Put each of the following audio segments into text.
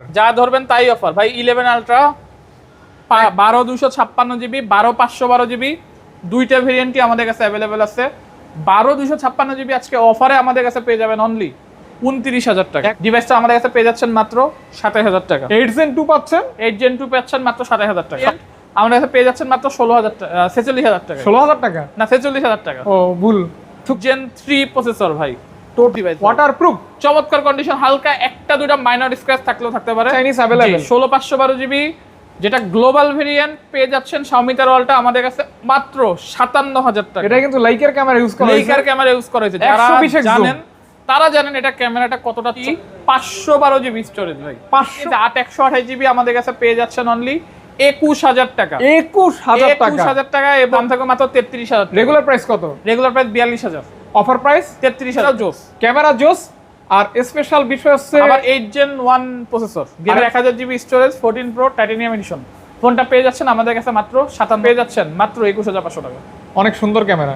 যা ধরবেন তাই অফার ভাই ইলেভেন আলট্রা বারো দুশো ছাপ্পান্ন জিবি বারো পাঁচশো বারো জিবি দুইটা ভেরিয়েন্টই আমাদের কাছে অ্যাভেলেবেল আছে। বারো দুশো ছাপ্পান্ন জিবি আজকে অফারে আমাদের কাছে পেয়ে যাবেন অনলি উনত্রিশ হাজার টাকা। ডিভাইসটা আমাদের কাছে পেয়ে যাচ্ছেন মাত্র সাতাশ হাজার টাকা। এইট জেন টু পাচ্ছেন? এইট জেন টু পাচ্ছেন মাত্র সাতাশ হাজার টাকা। আমাদের কাছে পেয়ে যাচ্ছেন মাত্র ষোলো হাজার টাকা ছেচল্লিশ হাজার টাকা। ষোলো হাজার টাকা? না ছেচল্লিশ হাজার টাকা। ও ভুল। জেন থ্রি প্রসেসর ভাই। ডিভাইস চমৎকার কন্ডিশন হালকা একটা দুইটা মাইনর স্ক্র্যাচ থাকলেও থাকতে পারে। ষোলো পাঁচশো বারো জিবি যেটা গ্লোবাল ভেরিয়েন্ট পেয়ে যাচ্ছেন Xiaomi তার আমাদের কাছে মাত্র সাতান্ন হাজার টাকা। এটা কিন্তু লাইকের ক্যামেরা ইউজ করা লেইকার ক্যামেরা ইউজ করা হয়েছে। যারা জানেন তারা জানেন এটা ক্যামেরাটা কতটা পাঁচশো বারো জিবি স্টোরেজ ভাই। পাঁচশো? আট একশো আঠাশ জিবি আমাদের কাছে পেয়ে যাচ্ছেন অনলি একুশ হাজার টাকা। একুশ হাজার একুশ টাকা। হাজার টাকা এবং থাকবে মাত্র তেত্রিশ হাজার রেগুলার প্রাইস কত? রেগুলার প্রাইস বিয়াল্লিশ হাজার। অফার প্রাইস তেত্রিশ হাজার জোস। ক্যামেরা জোস আর স্পেশাল বিষয় হচ্ছে আবার এইট জেন ওয়ান প্রসেসর এক হাজার GB storage fourteen pro titanium edition ফোনটা পেয়ে যাচ্ছেন আমাদের কাছে মাত্র সাতান্ন। পেয়ে যাচ্ছেন মাত্র একুশ হাজার পাঁচশো টাকা। অনেক সুন্দর ক্যামেরা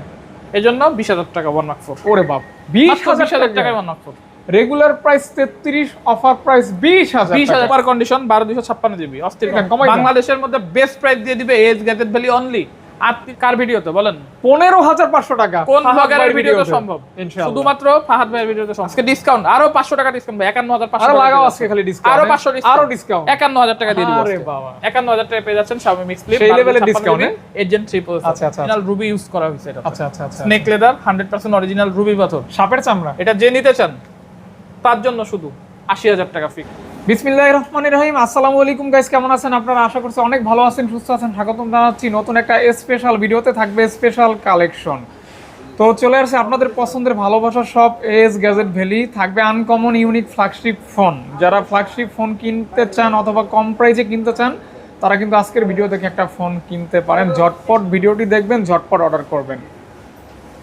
এই জন্য বিশ হাজার টাকা ওয়ান মার্ক ফোর ওরে বাপ বিশ হাজার টাকা। টাকায় one mark four regular price তেত্রিশ অফার প্রাইস বিশ হাজার বিশ হাজার পার কন্ডিশন বারো দুশো ছাপ্পান্ন জিবি অস্থির। বাংলাদেশের মধ্যে বেস্ট প্রাইস দিয়ে দিবে এজ গ্যাজেট ভ্যালি অনলি কার ভিডিওতে বলেন। পনেরো হাজার পাঁচশো টাকা। কোন ব্লগারের ভিডিওতে। সম্ভব? শুধুমাত্র ফাহাদ ভাইয়ের ভিডিওতে আজকে ডিসকাউন্ট আরও পাঁচশো টাকা ডিসকাউন্ট একান্ন হাজার পাঁচশো লাগাও আজকে খালি ডিসকাউন্ট আরও পাঁচশো আরও ডিসকাউন্ট একান্ন হাজার টাকা দিয়ে দিব বাবা। একান্ন হাজার টাকা পেয়ে যাচ্ছেন Xiaomi Mix Flip সেই এর discount, এজেন্ট প্রসেসর আচ্ছা, আচ্ছা, রুবি ইউজ করা হয়েছে এটা। আচ্ছা আচ্ছা আচ্ছা। Snake leather hundred percent original ruby পাথর। সাপের চামড়া। এটা যে নিতে চান তার জন্য শুধু। আশি হাজার টাকা ফি বিসমিল্লাহ রহমানির রহিম, আসসালামু আলাইকুম গাইস কেমন আছেন আপনারা? আশা করছি অনেক ভালো আছেন, সুস্থ আছেন। স্বাগতম জানাচ্ছি নতুন একটা স্পেশাল ভিডিওতে থাকবে স্পেশাল কালেকশন তো চলে আসছে আপনাদের পছন্দের ভালোবাসার সব এস গ্যাজেট ভ্যালি থাকবে আনকমন ইউনিক ফ্ল্যাগশিপ ফোন যারা ফ্ল্যাগশিপ ফোন কিনতে চান অথবা কম প্রাইজে কিনতে চান, তারা কিন্তু আজকের ভিডিও দেখে একটা ফোন কিনতে পারেন। ঝটপট ভিডিওটি দেখবেন, ঝটপট অর্ডার করবেন।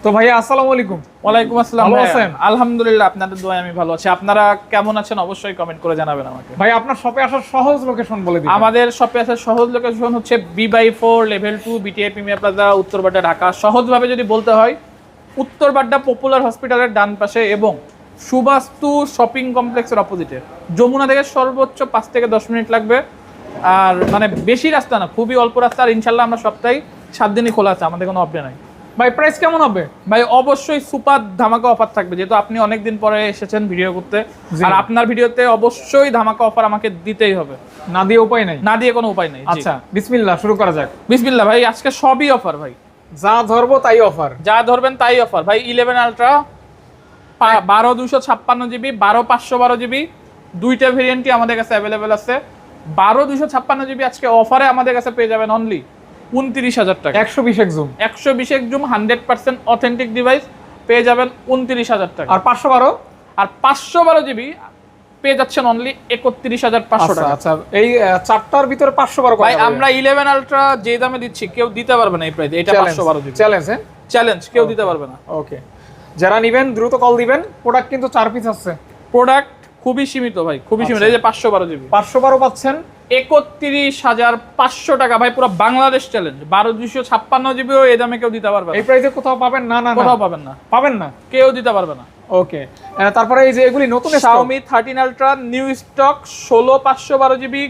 তো ভাইয়া আসসালামু আলাইকুম। ওয়ালাইকুম আসসালাম ভালো আছেন? আলহামদুলিল্লাহ আপনাদের দোয়ায় আমি ভালো আছি। আপনারা কেমন আছেন অবশ্যই কমেন্ট করে জানাবেন আমাকে। ভাই আপনার শপে আসার সহজ লোকেশন বলে দিন আমাদের শপে আসার সহজ লোকেশন হচ্ছে B by four level two BTI Premier Plaza Uttarbadda Dhaka. সহজভাবে যদি বলতে হয় উত্তরবাড্ডা পপুলার হসপিটালের ডান পাশে এবং সুবাস্তু শপিং কমপ্লেক্সের অপোজিটে যমুনা থেকে সর্বোচ্চ পাঁচ থেকে দশ মিনিট লাগবে। আর মানে বেশি রাস্তা না খুবই অল্প রাস্তা। আর ইনশাল্লাহ আমরা সপ্তাহে সাত দিনই খোলা আছে আমাদের কোনো অপডে নাই। ভাই প্রাইস কেমন হবে? ভাই অবশ্যই সুপার ধামাকা অফার থাকবে। যেহেতু আপনি অনেকদিন পরে এসেছেন ভিডিও করতে আর আপনার ভিডিওতে অবশ্যই ধামাকা অফার আমাকে দিতেই হবে। না দিয়ে উপায় নাই? না দিয়ে কোনো উপায় নাই আচ্ছা বিসমিল্লাহ শুরু করা যাক। বিসমিল্লাহ ভাই আজকে সবই অফার ভাই। যা ধরবো তাই অফার যা ধরবেন তাই অফার ভাই ইলেভেন আলট্রা বারো দুশো ছাপ্পান্ন জিবি বারো পাঁচশো বারো জিবি দুইটা ভেরিয়েন্টই আমাদের কাছে অ্যাভেলেবেল আছে। বারো দুশো ছাপ্পান্ন জিবি আজকে অফারে আমাদের কাছে পেয়ে যাবেন অনলি উনত্রিশ হাজার টাকা। একশো বিশ এক জুম একশো বিশ zoom hundred percent authentic device পেয়ে যাবেন উনত্রিশ হাজার টাকা। আর পাঁচশো বারো? আর পাঁচশো বারো জিবি পেয়ে যাচ্ছেন অনলি একত্রিশ হাজার পাঁচশো আচ্ছা টাকা। আচ্ছা এই চারটার ভিতরে পাঁচশো বারো ভাই আমরা ইলেভেন আলট্রা যে দামে দিচ্ছি কেউ দিতে পারবে না এই প্রাইস এটা পাঁচশো বারো জিবি চ্যালেঞ্জ হ্যাঁ? চ্যালেঞ্জ কেউ দিতে পারবে না। ওকে যারা নিবেন দ্রুত কল দিবেন। প্রোডাক্ট কিন্তু চার পিস আছে প্রোডাক্ট খুবই সীমিত ভাই খুবই সীমিত। আচ্ছা। এই যে পাঁচশো বারো জিবি। পাঁচশো বারো পাচ্ছেন। একত্রিশ হাজার পাঁচশো টাকা। ভাই পুরো বাংলাদেশ চ্যালেঞ্জ বারো দুশো ছাপ্পান্ন জিবিও এই দামে কেউ দিতে পারবে এই প্রাইসে কোথাও পাবেন? না না কোথাও পাবেন না। পাবেন না? কেউ দিতে পারবে না। ওকে তারপরে এই যে এগুলি নতুন। Xiaomi thirteen ultra new stock ষোলো পাঁচশো বারো জিবি।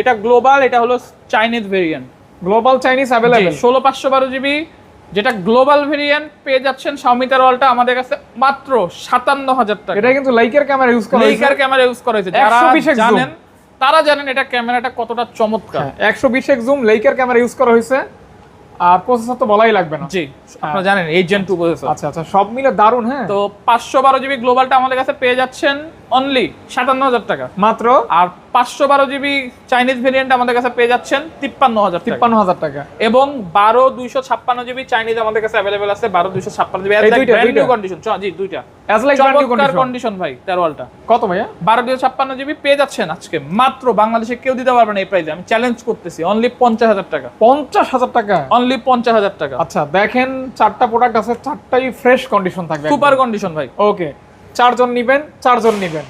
এটা গ্লোবাল এটা হলো Chinese variant global Chinese available ষোলো পাঁচশো বারো জিবি। যেটা গ্লোবাল ভেরিয়েন্ট পেয়ে যাচ্ছেন তার ওয়ালটা আমাদের কাছে মাত্র সাতান্ন হাজার টাকা। এটা কিন্তু লাইকের ক্যামেরা ইউজ করা লেইকার ক্যামেরা ইউজ করা হয়েছে। যারা জানেন তারা জানেন এটা ক্যামেরাটা কতটা চমৎকার। একশো বিশ এক জুম লাইকের ক্যামেরা ইউজ করা হয়েছে। আর প্রসেসর তো বলাই লাগবে না। জি আপনারা জানেন এই জেন টু প্রসেসর আচ্ছা আচ্ছা সব মিলে দারুণ হ্যাঁ। তো পাঁচশো বারো জিবি গ্লোবালটা আমাদের কাছে পেয়ে যাচ্ছেন অনলি সাতান্ন হাজার টাকা। মাত্র আর পাঁচশো বারো জিবি চাইনিজ ভেরিয়েন্ট আমাদের কাছে পেয়ে যাচ্ছেন তিপ্পান্ন হাজার তিপ্পান্ন হাজার টাকা। এবং বারো দুইশো ছাপ্পান্ন জিবি চাইনিজ আমাদের কাছে অ্যাভেলেবেল আছে বারো দুইশো ছাপ্পান্ন জিবি। দুইটা, দুইটা? কন্ডিশন জি দুইটা। কন্ডিশন ভাই তেরোয়ালটা। কত ভাইয়া? বারো দুইশো ছাপ্পান্ন জিবি পেয়ে যাচ্ছেন আজকে। মাত্র বাংলাদেশে কেউ দিতে পারবে না এই প্রাইসে আমি চ্যালেঞ্জ করতেছি অনলি পঞ্চাশ হাজার টাকা। পঞ্চাশ হাজার টাকা? অনলি পঞ্চাশ হাজার টাকা। আচ্ছা দেখেন চারটা প্রোডাক্ট আছে চারটাই ফ্রেশ কন্ডিশন থাকবে সুপার কন্ডিশন ভাই। ওকে চারজন নিবেন চারজন নিবেন।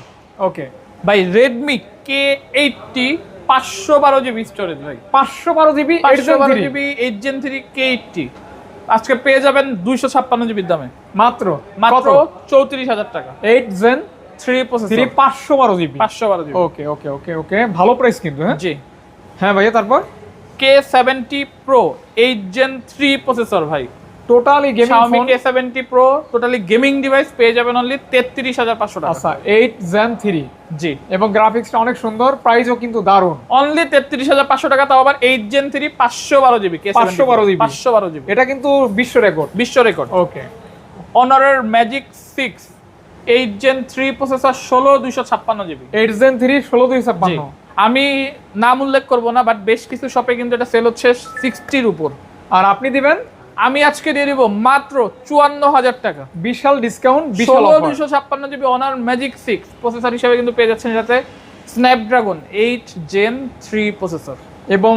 ওকে ভাই রেডমি কে এইটটি পাঁচশো বারো জিবি স্টোরেজ ভাই। পাঁচশো বারো জিবি পাঁচশো বারো GB eight gen three K eighty আজকে পেয়ে যাবেন দুইশো ছাপ্পান্ন জিবির দামে। মাত্র? মাত্র চৌত্রিশ হাজার টাকা। Eight gen three three processor পাঁচশো বারো জিবি পাঁচশো বারো জিবি ওকে ওকে ওকে ওকে ভালো প্রাইস কিন্তু হ্যাঁ? জি। হ্যাঁ ভাইয়া তারপর? K seventy pro eight gen three processor ভাই। Totally gaming Xiaomi phone K seventy pro totally gaming device পেয়ে যাবেন অনলি তেত্রিশ হাজার পাঁচশো টাকা। আচ্ছা এইট জেন থ্রি জি। এবং গ্রাফিক্সটা অনেক সুন্দর প্রাইসও কিন্তু দারুণ। অনলি তেত্রিশ হাজার পাঁচশো টাকা তাও আবার এইট জেন থ্রি পাঁচশো বারো জিবি কে 512 GB পাঁচশো বারো জিবি। এটা কিন্তু বিশ্ব রেকর্ড বিশ্ব record okay অনারের magic six eight gen three processor ষোলো দুইশো ছাপ্পান্ন জিবি। এইট জেন থ্রি ষোলো দুই ছাপ্পান্ন। আমি নাম উল্লেখ করব না বাট বেশ কিছু শপে কিন্তু এটা সেল হচ্ছে সিক্সটির উপর। আর আপনি দিবেন? আমি আজকে দিয়ে দিব মাত্র চুয়ান্ন হাজার টাকা। বিশাল ডিসকাউন্ট বিশাল অফার ছাপ্পান্ন GB Honor magic six processor হিসেবে কিন্তু পেয়ে যাচ্ছেন এটাতে Snapdragon eight gen three processor এবং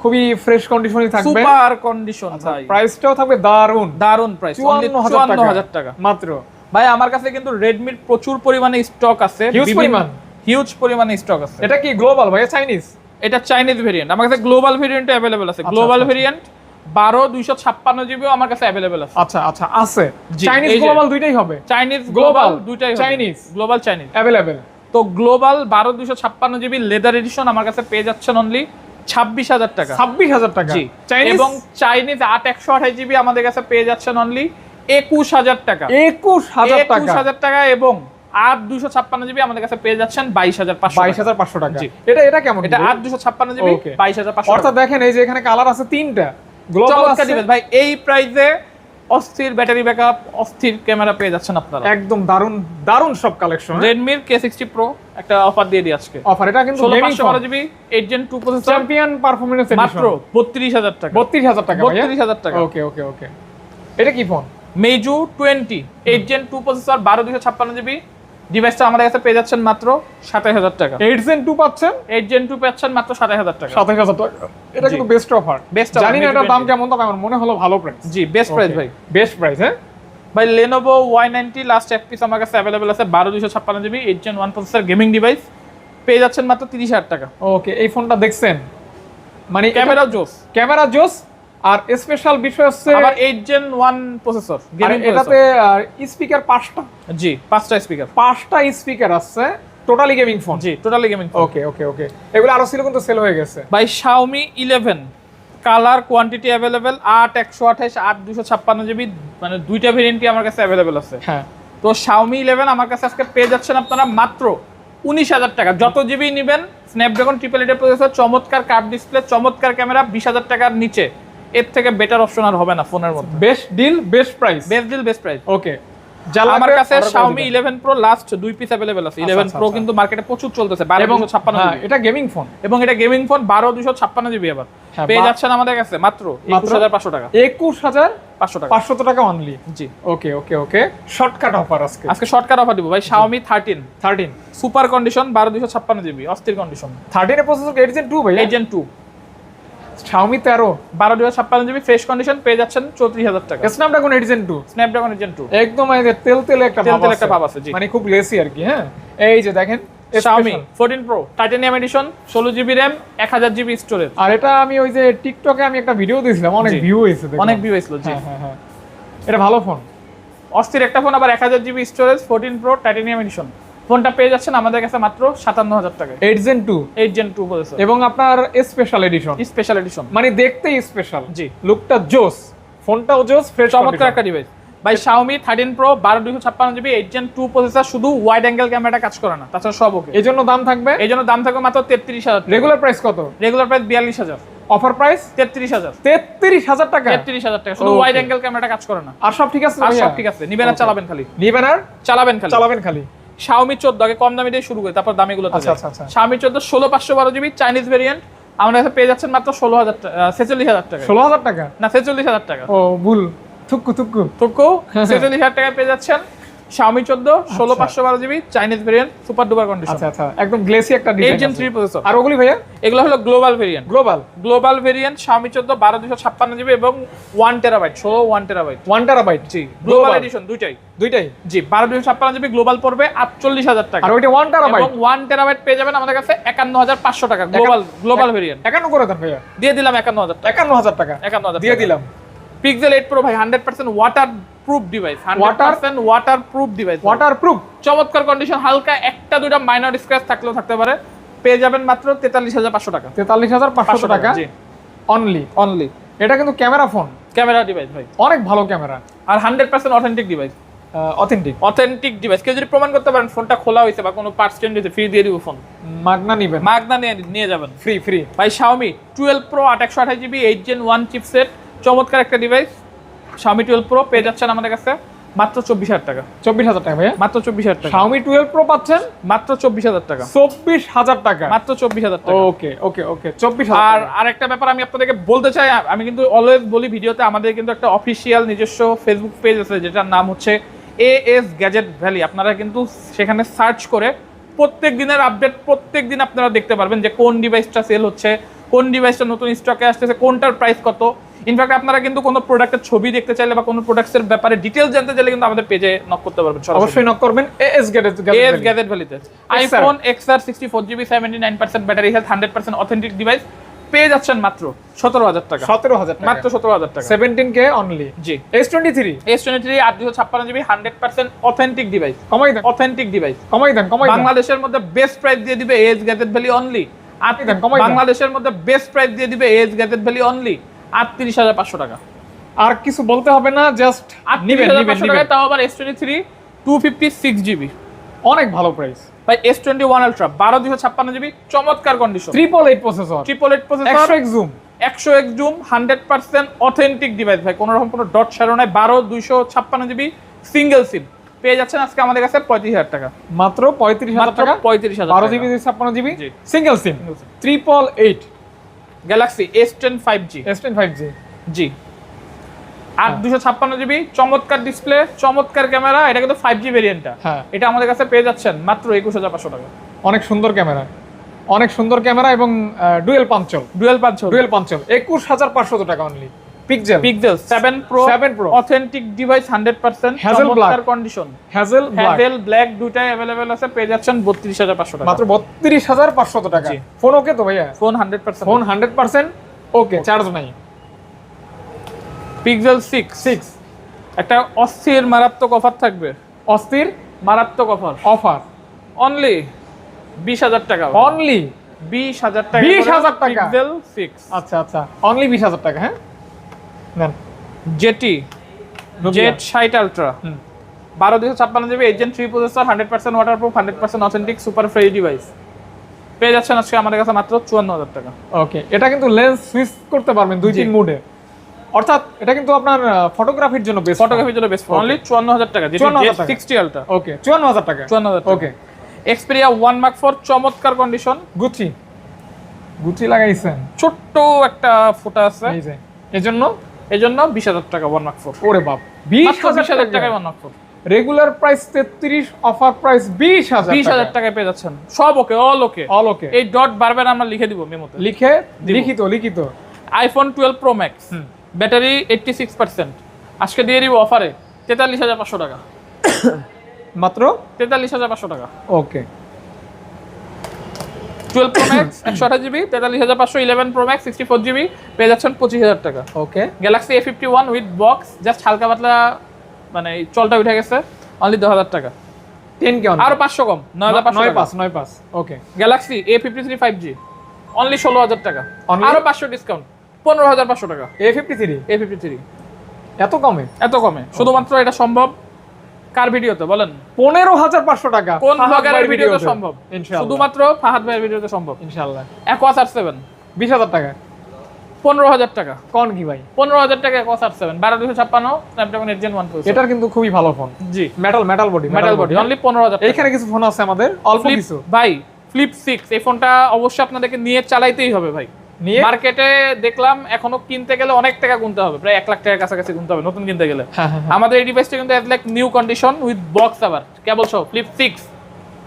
খুবই ফ্রেশ কন্ডিশনই থাকবে। সুপার কন্ডিশন ভাই। প্রাইসটাও থাকবে দারুণ। দারুণ প্রাইস চুয়ান্ন চুয়ান্ন হাজার হাজার টাকা। মাত্র। ভাই আমার কাছে কিন্তু রেডমির প্রচুর পরিমাণে স্টক আছে। Huge পরিমাণ? হিউজ পরিমাণে স্টক আছে। এটা কি গ্লোবাল ভাইয়া চাইনিজ এটা চাইনিজ ভেরিয়েন্ট আমার কাছে গ্লোবাল ভেরিয়েন্ট অ্যাভেলেবেল আছে। আচ্ছা, গ্লোবাল আচ্ছা। ভেরিয়েন্ট বারো দুইশো ছাপ্পান্ন জিবিও আমার কাছে অ্যাভেলেবেল আছে। আচ্ছা আচ্ছা আছে। চাইনিজ গ্লোবাল দুইটাই হবে। চাইনিজ গ্লোবাল দুইটাই Chinese। গ্লোবাল চাইনিজ অ্যাভেলেবেল তো গ্লোবাল বারো দুইশো ছাপ্পান্ন জিবি লেদার এডিশন আমার কাছে পেয়ে যাচ্ছেন অনলি ছাব্বিশ হাজার টাকা। ছাব্বিশ হাজার টাকা। জি। চাইনিজ এবং চাইনিজ আট একশো আঠাশ জিবি আমাদের কাছে পেয়ে যাচ্ছেন অনলি একুশ হাজার টাকা। একুশ হাজার একুশ হাজার টাকা এবং আট দুশো ছাপ্পান্ন জিবি আমাদের কাছে পেয়ে যাচ্ছেন বাইশ হাজার পাঁচশো বাইশ হাজার পাঁচশো টাকা। এটা এটা কেমন এটা আট দুশো ছাপ্পান্ন জিবি বাইশ হাজার পাঁচশো অর্থাৎ দেখেন এই যে এখানে কালার আছে তিনটা। চমৎকার ডিভাইস ভাই এই প্রাইসে অস্থির ব্যাটারি ব্যাকআপ অস্থির ক্যামেরা পেয়ে যাচ্ছেন আপনারা। একদম দারুণ দারুণ সব কালেকশন কে সিক্সটি প্রো একটা অফার দিয়ে দিই আজকে। অফার এটা কিন্তু ষোলো গেমিং পাঁচশো বারো GB eight gen two processor champion performance মাত্র বত্রিশ হাজার টাকা। বত্রিশ হাজার টাকা বত্রিশ হাজার টাকা। ওকে ওকে ওকে এটা কি phone Meizu twenty eight gen two processor বারো দুশো ছাপ্পান্ন জিবি ডিভাইসটা আমাদের কাছে পেয়ে যাচ্ছেন মাত্র সাতাশ হাজার টাকা। এইট জেন টু পাচ্ছেন? এইট জেন টু পাচ্ছেন মাত্র সাতাশ হাজার টাকা। সাতাশ হাজার টাকা। এটা কিন্তু বেস্ট অফার offer, জানি না এটার দাম কেমন তবে আমার মনে হলো ভালো প্রাইস জি বেস্ট প্রাইস ভাই। বেস্ট প্রাইস হ্যাঁ? ভাই লেনোভো ওয়াই নাইনটি লাস্ট এক পিস আমার কাছে অ্যাভেলেবেল আছে বারো দুশো ছাপ্পান্ন GB eight gen one processor gaming device পেয়ে যাচ্ছেন মাত্র তিরিশ হাজার টাকা। ওকে এই ফোনটা দেখছেন? মানে ক্যামেরা জোস ক্যামেরা জোস আর স্পেশাল বিষয় হচ্ছে আবার এইট জেন ওয়ান প্রসেসর আর গেমিং এটাতে স্পিকার পাঁচটা। জি পাঁচটা স্পিকার পাঁচটা স্পিকার আছে টোটালি গেমিং ফোন জি totally gaming phone okay okay okay এগুলো আরও ছিল কিন্তু সেল হয়ে গেছে। বাই Xiaomi eleven colour quantity available আট একশো আঠাশ আট দুশো ছাপ্পান্ন জিবি মানে দুইটা ভেরিয়েন্টই আমার কাছে অ্যাভেলেবেল আছে। হ্যাঁ। তো শাওমি ইলেভেন আমার কাছে আজকে পেয়ে যাচ্ছেন আপনারা মাত্র উনিশ হাজার টাকা। যত জিবি নেবেন স্ন্যাপড্রাগন ট্রিপল এইটের প্রসেসর চমৎকার কার্ড ডিসপ্লে চমৎকার ক্যামেরা বিশ হাজার টাকার নিচে। এর থেকে বেটার অপশন আর হবে না ফোনের মধ্যে। Best deal best price best deal best price okay যারা আমার কাছে Xiaomi 11 Pro লাস্ট দুই পিস अवेलेबल আছে। 11 Pro কিন্তু মার্কেটে প্রচুর চলতেছে 12256 হ্যাঁ এটা গেমিং ফোন এবং এটা গেমিং ফোন 12256 জিবি আবার পেয়ে যাচ্ছেন আমাদের কাছে মাত্র 21500 টাকা। 21500 টাকা। 500 টাকা অনলি জি। Okay okay okay shortcut offer আজকে। আজকে শর্টকাট অফার দিব। ভাই Xiaomi 13 13 সুপার কন্ডিশন 12256 জিবি অস্থির কন্ডিশন 13 এর প্রসেসর Gen 2 ভাই Gen 2 Xiaomi 13 বারো জিবি ছাপ্পান্ন জিবি ফ্রেশ কন্ডিশন পেয়ে যাচ্ছেন চৌত্রিশ হাজার টাকা। Snapdragon eight gen two Snapdragon eight gen two একদম তেল তেল একটা তেল তেল একটা ভাব আছে মানে খুব লেসি আর কি হ্যাঁ? এই যে দেখেন Xiaomi 14 Pro titanium edition 16 GB RAM 1000 GB storage আর এটা আমি ওই যে টিকটকে আমি একটা ভিডিও দিয়েছিলাম অনেক ভিউ হয়েছে অনেক ভিউ হয়েছিল জি। হ্যাঁ, হ্যাঁ, হ্যাঁ। এটা ভালো ফোন অস্থির একটা ফোন আবার 1000 GB storage 14 pro titanium edition ফোনটা পেয়ে যাচ্ছেন আমাদের কাছে মাত্র সাতান্ন হাজার টাকা। Eight gen two eight gen two বলেছে। এবং আপনার স্পেশাল এডিশন স্পেশাল এডিশন মানে দেখতেই স্পেশাল জি। লুকটা জোস। ফোনটাও জোস ফ্রেশ চমৎকার একটা ডিভাইস ভাই শাওমি থার্টিন প্রো বারো দুশো ছাপ্পান্ন GB eight gen two processor শুধু ওয়াইড অ্যাঙ্গেল ক্যামেরাটা কাজ করে না। তাছাড়া সব ওকে এই জন্য দাম থাকবে? এই জন্য দাম থাকবে মাত্র তেত্রিশ হাজার রেগুলার প্রাইস কত? রেগুলার প্রাইস বিয়াল্লিশ হাজার। অফার প্রাইস তেত্রিশ হাজার। তেত্রিশ হাজার টাকা? তেত্রিশ হাজার টাকা। শুধু ওয়াইড অ্যাঙ্গেল ক্যামেরাটা কাজ করে না। আর সব ঠিক আছে আর সব ঠিক আছে। নিবেন আর চালাবেন খালি। নিবেন আর? চালাবেন খালি। চালাবেন খালি। শাওমি চোদ্দ আগে কম দামি দিয়ে শুরু করি তারপর দামি গুলো আচ্ছা, আচ্ছা, আচ্ছা। শাওমি চোদ্দ ষোলো পাঁচশো বারো জিবি চাইনিজ ভেরিয়েন্ট আমার কাছে পেয়ে যাচ্ছেন মাত্র ষোলো হাজার টাকা ছেচল্লিশ হাজার টাকা ষোলো হাজার টাকা? না ছেচল্লিশ হাজার টাকা। ও ভুল। থুকু থুকু থুকু ছেচল্লিশ হাজার টাকা পেয়ে যাচ্ছেন চোদ্দ ষোলো পাঁচশো বারো GB Chinese variant super duper condition আচ্ছা আচ্ছা। একদম গ্লেসি একটা ডিজাইন জেন থ্রি প্রসেসর আর ওগুলি ভাইয়া? এগুলো হলো global variant global global variant বারো দুশো ছাপ্পান্ন জিবি এবং ওয়ান টেরাবাইট ষোলো ওয়ান টেরাবাইট ওয়ান টেরাবাইট জি গ্লোবাল এডিশন দুইটাই। দুইটাই? জি বারো দুশো ছাপ্পান্ন জিবি গ্লোবাল পড়বে আটচল্লিশ হাজার টাকা। আর ওইটা ওয়ান টেরাবাইট এবং ওয়ান টেরাবাইট পেয়ে যাবেন আমাদের কাছে একান্ন হাজার পাঁচশো টাকা গ্লোবাল গ্লোবাল ভেরিয়েন্ট একান্ন করে দেন ভাইয়া। দিয়ে দিলাম একান্ন হাজার টাকা। একান্ন হাজার টাকা। একান্ন হাজার দিয়ে দিলাম। পিক্সেল এইট প্রো ভাই hundred percent waterproof device hundred Water- percent waterproof device waterproof চমৎকার কন্ডিশন হালকা একটা দুইটা মাইনর স্ক্র্যাচ থাকলেও থাকতে পারে। পেয়ে যাবেন মাত্র তেতাল্লিশ হাজার পাঁচশো টাকা। তেতাল্লিশ হাজার পাঁচশো টাকা? জি। অনলি অনলি এটা কিন্তু ক্যামেরা ফোন ক্যামেরা ডিভাইস ভাই। অনেক ভালো ক্যামেরা আর hundred percent authentic device authentic authentic device কেউ যদি প্রমাণ করতে পারেন ফোনটা খোলা হয়েছে বা কোনো পার্টস চেঞ্জ হয়েছে ফ্রি দিয়ে দিব ফোন মাগনা নিবেন। মাগনা নিয়ে নিয়ে যাবেন। ফ্রি ফ্রি ভাই শাওমি টুয়েলভ প্রো আট একশো আঠাশ GB eight gen one chipset চমৎকার একটা ডিভাইস শাওমি টুয়েলভ প্রো পেয়ে যাচ্ছেন আমাদের কাছে মাত্র চব্বিশ হাজার টাকা। চব্বিশ হাজার টাকা ভাইয়া? মাত্র চব্বিশ হাজার টাকা। শাওমি টুয়েলভ প্রো পাচ্ছেন? মাত্র চব্বিশ হাজার টাকা। চব্বিশ হাজার টাকা। মাত্র চব্বিশ হাজার টাকা। ওকে ওকে ওকে চব্বিশ আর আরেকটা ব্যাপার আমি আপনাদেরকে বলতে চাই আমি কিন্তু অলওয়েজ বলি ভিডিওতে আমাদের কিন্তু একটা অফিসিয়াল নিজস্ব ফেসবুক পেজ আছে যেটার নাম হচ্ছে এ এস গ্যাজেট ভ্যালি আপনারা কিন্তু সেখানে সার্চ করে প্রত্যেক দিনের আপডেট প্রত্যেক দিন আপনারা দেখতে পারবেন যে কোন ডিভাইসটা সেল হচ্ছে কোন ডিভাইসটা নতুন স্টকে আসতেছে কোনটার প্রাইস কত? ইনফ্যাক্ট আপনারা কিন্তু কোনো প্রোডাক্টের ছবি দেখতে চাইলে বা কোনো প্রোডাক্টের ব্যাপারে ডিটেলস জানতে চাইলে কিন্তু আমাদের পেজে নক করতে পারবেন অবশ্যই নক করবেন। এএস গেট Ace gadget ভ্যালিতে iPhone XR sixty four GB seventy nine percent battery health hundred percent authentic device পেয়ে যাচ্ছেন মাত্র সতেরো হাজার টাকা। সতেরো হাজার মাত্র সতেরো হাজার টাকা। সেভেন্টিন কে অনলি জি। S twenty three S twenty three আট দুশো ছাপ্পান্ন GB hundred percent authentic device কমাই দেন। অথেন্টিক ডিভাইস কমাই দেন কমাই বাংলাদেশের মধ্যে বেস্ট প্রাইস দিয়ে দিবে এস গ্যাজেট ভ্যালি অনলি। বাংলাদেশের মধ্যে বেস্ট প্রাইস দিয়ে দিবে এস গ্যাজেট ভ্যালি অনলি আটত্রিশ হাজার পাঁচশো টাকা। আর কিছু বলতে হবে না জাস্ট আটত্রিশ হাজার পাঁচশো টাকায় তাও আবার S twenty three two fifty six GB অনেক ভালো প্রাইস ভাই এস টোয়েন্টি ওয়ান আলট্রা বারো দুশো ছাপ্পান্ন জিবি চমৎকার condition triple eight processor triple eight একশো প্রসেসর এক জুম একশো এক zoom hundred percent authentic device ভাই। কোনো রকম কোনো ডট শ্যাডো নাই বারো দুইশো ছাপ্পান্ন জিবি সিঙ্গেল সিম পেয়ে যাচ্ছেন আজকে আমাদের কাছে পঁয়ত্রিশ হাজার টাকা। মাত্র পঁয়ত্রিশ হাজার টাকা? পঁয়ত্রিশ হাজার বারো জিবি ছাপ্পান্ন GB? Single SIM triple eight Galaxy S ten five G S ten five G G. আর দুশো ছাপ্পান্ন জিবি চমৎকার ডিসপ্লে চমৎকার ক্যামেরা এটা কিন্তু ফাইভ জি ভেরিয়েন্টটা হ্যাঁ। এটা আমাদের কাছে পেয়ে যাচ্ছেন মাত্র একুশ হাজার পাঁচশো টাকা। অনেক সুন্দর ক্যামেরা অনেক সুন্দর ক্যামেরা এবং ডুয়েল পাঞ্চল ডুয়েল পাঁচশো ডুয়েল পাঞ্চল একুশ হাজার পাঁচশো টাকা only pixel pixel seven pro 7 Pro। Authentic device hundred percent Hazel black। Condition hazel black hazel black দুটাই অ্যাভেলেবেল আছে পেয়ে যাচ্ছেন বত্রিশ হাজার পাঁচশো টাকা। মাত্র বত্রিশ হাজার পাঁচশো টাকা। ফোন ওকে তো ভাইয়া? Phone hundred percent phone hundred percent okay charge নাই। পিক্সেল সিক্স সিক্স একটা অস্থির মারাত্মক অফার থাকবে। অস্থির? মারাত্মক অফার অফার অনলি বিশ হাজার টাকা। অনলি বিশ হাজার টাকা 20,000 টাকা। পিক্সেল সিক্স আচ্ছা আচ্ছা। অনলি বিশ হাজার টাকা হ্যাঁ? নেন। জেটি জেট ষাট আলট্রা। বারো দুশো ছাপ্পান্ন GB agent three processor hundred percent water proof hundred percent authentic super fresh device পেয়ে যাচ্ছেন আজকে আমাদের কাছে মাত্র চুয়ান্ন হাজার টাকা। ওকে এটা কিন্তু লেন্স সুইচ করতে পারবেন দুই তিন মুডে অর্থাৎ এটা কিন্তু আপনার ফটোগ্রাফির জন্য বেস্ট ফটোগ্রাফির জন্য বেস্ট. অনলি চুয়ান্ন হাজার টাকা যেটি 54,000 টাকা। সিক্সটি আলট্রা ওকে চুয়ান্ন হাজার টাকা। চুয়ান্ন হাজার okay Xperia one mark four চমৎকার কন্ডিশন গুচি গুচি লাগাইছেন। ছোট্ট একটা ফোটা আছে। এই যে এজন্য এই জন্য বিশ হাজার টাকা ওয়ান মার্ক ফোর ওরে বাপ বিশ হাজার টাকায় টাকা one mark four regular price তেত্রিশ অফার প্রাইস বিশ হাজার বিশ হাজার টাকায় পেয়ে যাচ্ছেন। সব ওকে অল ওকে। অল ওকে। এই ডট বারবার আমরা লিখে দিব মেমোতে। লিখে লিখিত লিখিত। IPhone twelve pro max battery eighty six percent আজকে দিয়ে দিব অফারে তেতাল্লিশ হাজার পাঁচশো টাকা। মাত্র? তেতাল্লিশ হাজার পাঁচশো টাকা। ওকে। টুয়েলভ প্রো ম্যাক্স একশো আঠাশ জিবি তেতাল্লিশ হাজার পাঁচশো eleven pro max sixty four GB পেয়ে যাচ্ছেন পঁচিশ হাজার টাকা। Okay Galaxy A fifty one with box just হালকা পাতলা মানে চলটা উঠে গেছে অনলি দশ হাজার টাকা। টেন কে আরও পাঁচশো কম নয় হাজার নয় পাঁচ নয় পাঁচ। Okay Galaxy A fifty three five G only ষোলো হাজার টাকা? আরও পাঁচশো ডিসকাউন্ট পনেরো হাজার পাঁচশো টাকা। A fifty three A fifty three এত কমে? এত কমে শুধুমাত্র এটা সম্ভব কার ভিডিওতে বলেন। পনেরো হাজার পাঁচশো টাকা। কোন ব্লগারের ভিডিওতে। সম্ভব? শুধুমাত্র ফাহাদ ভাইয়ের ভিডিওতে সম্ভব? একোয়াস আর সেভেন বিশ হাজার টাকা। পনেরো হাজার টাকা। কোন কি ভাই? পনেরো হাজার টাকা একোয়াস আর সেভেন বারো দুশো ছাপ্পান্ন স্ন্যাপড্রাগন এইট জেন ওয়ান এটার কিন্তু খুবই ভালো ফোন জি। Metal metal body metal body only পনেরো হাজার এইখানে কিছু ফোন আছে আমাদের। অল্প কিছু। ভাই ফ্লিপ সিক্স এই ফোনটা অবশ্যই আপনাদেরকে নিয়ে চালাইতেই হবে ভাই। নিয়ে? মার্কেটে দেখলাম এখনও কিনতে গেলে অনেক টাকা গুনতে হবে প্রায় এক লাখ টাকার কাছাকাছি গুনতে হবে নতুন কিনতে গেলে। হ্যাঁ হ্যাঁ আমাদের এই ডিভাইসটা কিন্তু like new condition with box আবার কেবল সহ ফ্লিপ সিক্স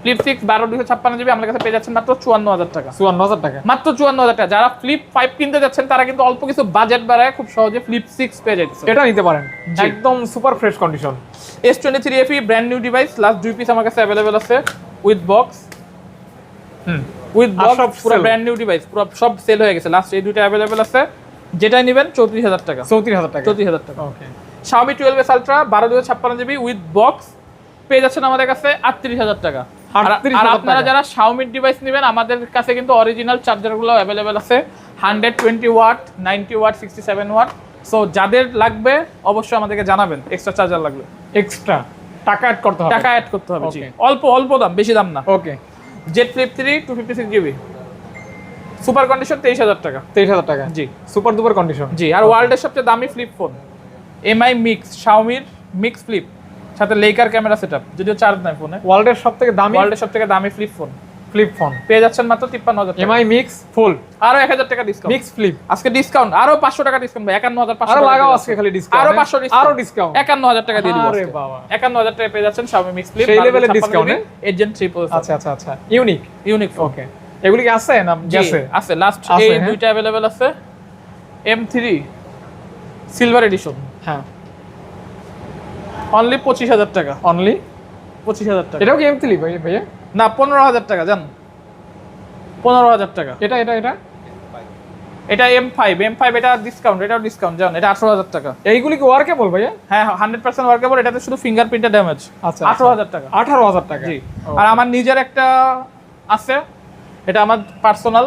ফ্লিপ সিক্স বারো দুশো ছাপ্পান্ন জিবি আমাদের কাছে পেয়ে যাচ্ছেন মাত্র চুয়ান্ন হাজার টাকা। চুয়ান্ন হাজার টাকা। মাত্র চুয়ান্ন হাজার টাকা। যারা ফ্লিপ ফাইভ কিনতে যাচ্ছেন তারা কিন্তু অল্প কিছু বাজেট বাড়ায় খুব সহজে ফ্লিপ সিক্স পেয়ে যাচ্ছে। এটা নিতে পারেন। একদম super fresh condition S twenty three FE brand new device last দুই পিস আমার কাছে অ্যাভেলেবেল আছে with box hmm. With box পুরো ব্র্যান্ড নিউ ডিভাইস পুরো সব সেল হয়ে গেছে। লাস্ট এই অ্যাভেলেবেল আছে। যেটাই নেবেন চৌত্রিশ হাজার টাকা। চৌত্রিশ হাজার টাকা। চৌত্রিশ হাজার টাকা। Okay Xiaomi twelve S ultra বারো দুশো ছাপ্পান্ন জিবি উইথ বক্স পেয়ে যাচ্ছেন আমাদের কাছে আটত্রিশ হাজার টাকা। আর- আপনারা যারা ডিভাইস নেবেন আমাদের কাছে কিন্তু অরিজিনাল চার্জারগুলো অ্যাভেলেবেল আছে। Hundred twenty watt ninety watt sixty seven watt so যাদের লাগবে অবশ্যই আমাদেরকে জানাবেন। এক্সট্রা চার্জার লাগবে। এক্সট্রা টাকা অ্যাড করতে হবে। টাকা অ্যাড করতে হবে. অল্প অল্প দাম বেশি দাম না। Okay Z flip three two fifty six GB super condition তেইশ হাজার টাকা। তেইশ হাজার টাকা। জি। সুপার দুপার কন্ডিশন জি আর ওয়ার্ল্ডের সবচেয়ে দামি ফ্লিপ ফোন এমআই মিক্স শাওমির মিক্স ফ্লিপ সাথে লেকার ক্যামেরা সেট আপ যদিও চার্জ নাই ফোনে ওয়ার্ল্ডের সব থেকে দামি ওয়ার্ল্ডের সব থেকে দামি ফ্লিপ ফোন ফ্লিপ ফোন পেয়ে যাচ্ছেন মাত্র তিপ্পান্ন হাজার এমআই মিক্স ফুল আরও এক হাজার টাকা ডিসকাউন্ট মিক্স ফ্লিপ আজকে ডিসকাউন্ট আরও পাঁচশো টাকা ডিসকাউন্ট একান্ন হাজার পাঁচশো লাগাও আজকে খালি ডিসকাউন্ট আরও 500 discount। আরও ডিসকাউন্ট একান্ন হাজার টাকা দিয়ে দিব। একান্ন হাজার টাকা পেয়ে যাচ্ছেন শাওমি মিক্স ফ্লিপ সেই discount, হ্যাঁ? এজেন্ট থ্রি আচ্ছা আচ্ছা আচ্ছা। ইউনিক ইউনিক ওকে এগুলি কি আছে না গেছে আছে? লাস্ট এই হ্যাঁ। দুইটা অ্যাভেলেবেল আছে। এম থ্রি সিলভার এডিশন হ্যাঁ। অনলি পঁচিশ হাজার টাকা। অনলি পঁচিশ হাজার টাকা। এটাও কি এম থ্রি ভাই ভাইয়া? না পনেরো হাজার টাকা জান। পনেরো হাজার টাকা। এটা এটা এটা? এটা এম ফাইভ এম ফাইভ এটা ডিসকাউন্ট এটাও ডিসকাউন্ট জান এটা আঠারো হাজার টাকা। এইগুলি কি ওয়ার্কেবল ভাইয়া? হ্যাঁ হান্ড্রেড পার্সেন্ট ওয়ার্কেবল এটাতে শুধু ফিঙ্গারপ্রিন্টে ড্যামেজ আচ্ছা আঠারো হাজার টাকা। আঠারো হাজার টাকা। জি। আর আমার নিজের একটা আছে এটা আমার পার্সোনাল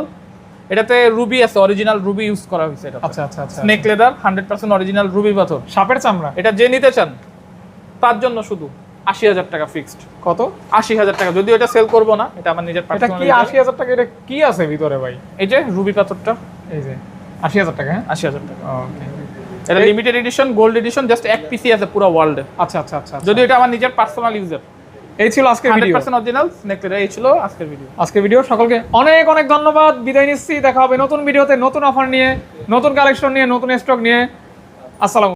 এটাতে রুবি আছে অরিজিনাল রুবি ইউজ করা হয়েছে এটা আচ্ছা আচ্ছা আচ্ছা। Snake leather hundred percent original ruby পাথর। সাপের চামড়া? এটা যে নিতে চান তার জন্য শুধু। আশি হাজার টাকা ফিক্সড কত? আশি হাজার টাকা। যদিও এটা সেল করব না এটা আমার নিজের এটা কি আশি হাজার টাকা? এটা কি আছে ভিতরে ভাই? এই যে রুবি পাথরটা। এই যে আশি হাজার টাকা হ্যাঁ? আশি হাজার টাকা। ওকে এটা limited edition gold edition just এক পিসি আছে পুরো ওয়ার্ল্ডে আচ্ছা আচ্ছা আচ্ছা আচ্ছা। যদি এটা আমার নিজের পার্সোনাল ইউজার এই ছিল আজকের video percent original snake leather এই ছিল আজকের ভিডিও আজকে ভিডিও সকলকে অনেক অনেক ধন্যবাদ। বিদায় নিচ্ছি। দেখা হবে নতুন ভিডিওতে নতুন অফার নিয়ে নতুন কালেকশন নিয়ে নতুন স্টক নিয়ে। আসসালাম